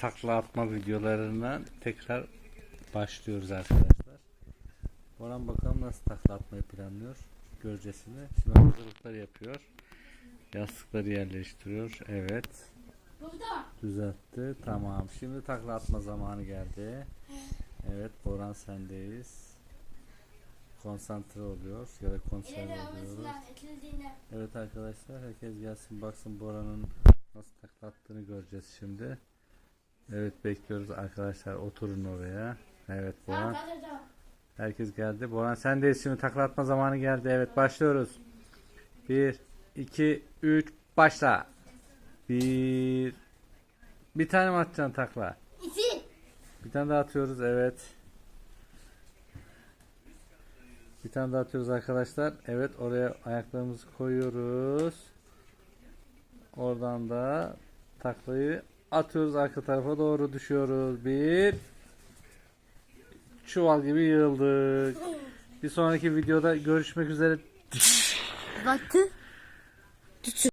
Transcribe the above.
takla atma videolarına tekrar başlıyoruz arkadaşlar. Boran bakalım nasıl takla atmayı planlıyor. Göreceğiz şimdi. Hazırlıkları yapıyor. Yastıkları yerleştiriyor. Evet. Düzeltti. Tamam. Şimdi takla atma zamanı geldi. Evet Boran sendeyiz. Konsantre oluyor ya da konsantre oluyoruz. Evet arkadaşlar herkes gelsin baksın Bora'nın nasıl takla attığını göreceğiz şimdi. Evet bekliyoruz arkadaşlar oturun oraya. Evet Boran. Herkes geldi. Boran sendeyiz şimdi takla atma zamanı geldi. Evet başlıyoruz. 1 2 3 başla. Bir bir tane mi atacaksın takla? İki. Bir tane daha atıyoruz evet. Bir tane daha atıyoruz arkadaşlar. Evet oraya ayaklarımızı koyuyoruz. Oradan da taklayı atıyoruz arka tarafa doğru düşüyoruz. Bir çuval gibi yığıldık. Bir sonraki videoda görüşmek üzere. Baktı.